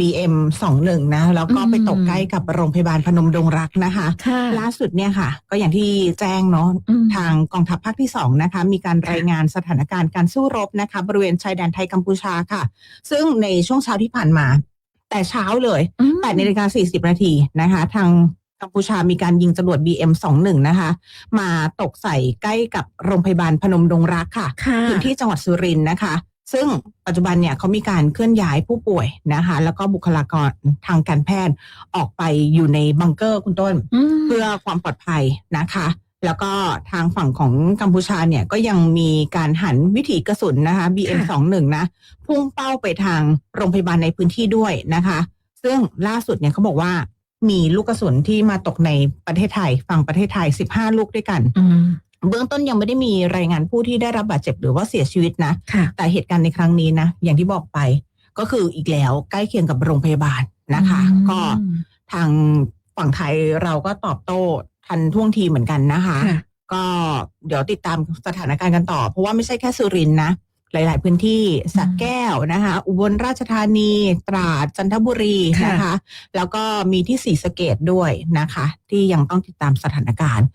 BM 21นะ แล้วก็อืมไปตกใกล้กับโรงพยาบาลพนมดงรักนะคะค่ะล่าสุดเนี่ยค่ะ ก็อย่างที่แจ้งเนาะอืมทางกองทัพภาคที่สองนะคะ มีการรายงานสถานการณ์การสู้รบนะคะ บริเวณชายแดนไทยกัมพูชาค่ะ ซึ่งในช่วงเช้าที่ผ่านมา แต่เช้าเลยอืม8นาฬิกา40 นาทีนะคะ ทางกัมพูชามีการยิงจรวด BM 21 นะคะ มาตกใส่ใกล้กับโรงพยาบาลพนมดงรักค่ะค่ะพื้นที่จังหวัดสุรินทร์นะคะ ซึ่งปัจจุบันเนี่ยเขามีการเคลื่อนย้ายผู้ป่วยนะคะ แล้วก็บุคลากรทางการแพทย์ออกไปอยู่ในบังเกอร์คุณต้นมเพื่อความปลอดภัยนะคะ แล้วก็ทางฝั่งของกัมพูชาเนี่ยก็ยังมีการหันวิถีกระสุนนะคะ BM 21 นะ พุ่งเป้าไปทางโรงพยาบาลในพื้นที่ด้วยนะคะ ซึ่งล่าสุดเนี่ยเขาบอกว่ามีลูกกระสุนที่มาตกในประเทศไทยฝั่งประเทศไทย 15 ลูกด้วยกันอืม เบื้องต้นยังไม่ได้มีรายงานผู้ที่ได้รับบาดเจ็บหรือว่าเสียชีวิตนะค่ะแต่เหตุการณ์ในครั้งนี้นะ อย่างที่บอกไป ก็คืออีกแล้วใกล้เคียงกับโรงพยาบาลนะคะอืมก็ทางฝั่งไทยเราก็ตอบโต้ทันท่วงทีเหมือนกันนะคะค่ะก็เดี๋ยวติดตามสถานการณ์กันต่อ เพราะว่าไม่ใช่แค่สุรินทร์นะ หลาย ๆ พื้นที่สระแก้วนะคะ อุบลราชธานี ตราดจันทบุรีค่ะนะคะ แล้วก็มีที่ศรีสะเกดด้วยนะคะ ที่ยังต้องติดตามสถานการณ์